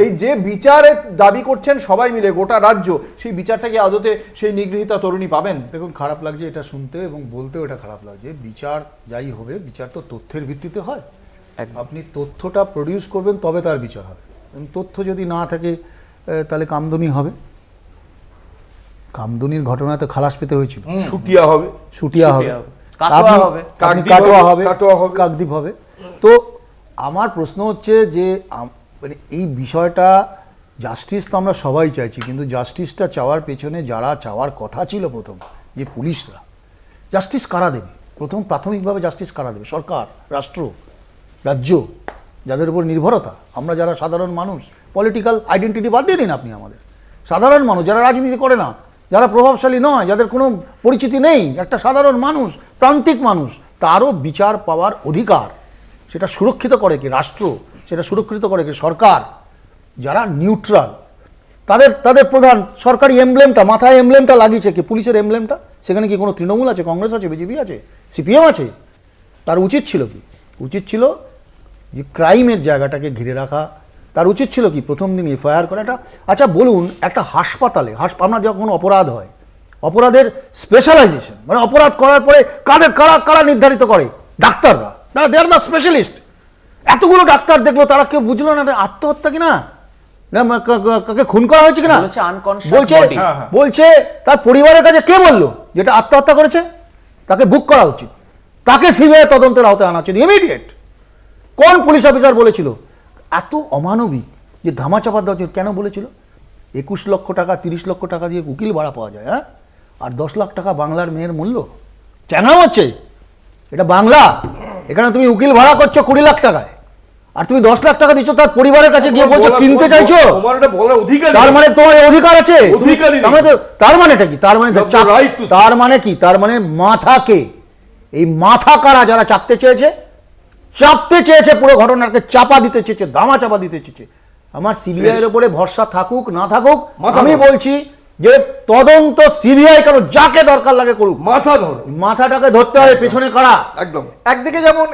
এই যে বিচারের দাবি করছেন সবাই মিলে গোটা রাজ্য সেই বিচারটা কি আদতে সেই নিগৃহীতা তরুণী পাবেন? দেখুন খারাপ লাগছে এটা শুনতে এবং বলতেও এটা খারাপ লাগছে। বিচার যাই হবে বিচার তো তথ্যের ভিত্তিতে হয়। আপনি তথ্যটা প্রডিউস করবেন তবে তার বিচার হবে। তথ্য যদি না থাকে তাহলে কামদুনি হবে। কামদুনির ঘটনা তো খালাস পেতে হয়েছিল। সুটিয়া হবে। সুটিয়া হবে। কাটোয়া হবে। কাকদ্বীপ হবে, হবে। কাটোয়া হবে। কাকদ্বীপ হবে। তো আমার প্রশ্ন হচ্ছে যে মানে এই বিষয়টা জাস্টিস তো আমরা সবাই চাইছি, কিন্তু জাস্টিসটা চাওয়ার পেছনে যারা চাওয়ার কথা ছিল প্রথম, যে পুলিশরা জাস্টিস কারা দেবে? প্রথম প্রাথমিকভাবে জাস্টিস কারা দেবে? সরকার, রাষ্ট্র, রাজ্য, যাদের উপর নির্ভরতা। আমরা যারা সাধারণ মানুষ পলিটিক্যাল আইডেন্টিটি বাদ দিয়ে দিন আপনি আমাদের। সাধারণ মানুষ, যারা রাজনীতি করে না, যারা প্রভাবশালী নয়, যাদের কোনো পরিচিতি নেই, একটা সাধারণ মানুষ, প্রান্তিক মানুষ, তারও বিচার পাওয়ার অধিকার, সেটা সুরক্ষিত করে কি? রাষ্ট্র সেটা সুরক্ষিত করে কি সরকার, যারা নিউট্রাল তাদের তাদের প্রধান সরকারি এমব্লেমটা মাথায় এমব্লেমটা লাগিয়েছে কি? পুলিশের এমব্লেমটা সেখানে কি কোনো তৃণমূল আছে, কংগ্রেস আছে, বিজেপি আছে, সিপিএম আছে? তার উচিত ছিল কি? উচিত ছিল যে ক্রাইমের জায়গাটাকে ঘিরে রাখা। তার উচিত ছিল কি? প্রথম দিন এফআইআর করা। একটা আচ্ছা বলুন, একটা হাসপাতালে, হাসপ, আপনার যখন অপরাধ হয়, অপরাধের স্পেশালাইজেশন মানে অপরাধ করার পরে কাদের, কারা কারা নির্ধারিত করে? ডাক্তাররা। তারা দে আর দ্য স্পেশালিস্ট এতগুলো ডাক্তার দেখল তারা কেউ বুঝলো না আত্মহত্যা কিনা? না কাকে খুন করা হয়েছে কিনা? বলছে। হ্যাঁ, হ্যাঁ। বলছে তার পরিবারের কাছে কে বলল যেটা আত্মহত্যা করেছে? তাকে বুক করা উচিত। তাকে সিবিআই তদন্তের আওতায় আনা উচিত ইমিডিয়েট কোন পুলিশ অফিসার বলেছিল? এত অমানবিক যে ধামাচাপা দেওয়া উচিত কেন বলেছিল? একুশ লক্ষ টাকা তিরিশ লক্ষ টাকা দিয়ে উকিল ভাড়া পাওয়া যায় হ্যাঁ? আর দশ লাখ টাকা বাংলার মেয়ের মূল্য? কেন হচ্ছে এটা বাংলা। এখানে তুমি উকিল ভাড়া করছ কুড়ি লাখ টাকায়। আর তুমি দশ লাখ টাকা দিচ্ছ তার পরিবারের কাছে গিয়ে বলছো কিনতে চাইছো? অধিকার তার মানে তোমার অধিকার আছে। তার মানে মানেটা কি? তার মানে. তার মানে কি? তার মানে মাথাকে এই মাথা কারা যারা চাপতে চেয়েছে চাপতে চেয়েছে পুরো ঘটনাকে চাপা দিতে চেয়েছে দামা চাপা দিতে চেয়েছে। আমার সিবিআই এর উপরে ভরসা থাকুক না থাকুক আমি বলছি যে তদন্ত সিবিআই কেন যাকে দরকার লাগে করুক মাথা ধর। মাথাটাকে ধরতে হবে পেছনে করা? একদম। একদিকে যেমন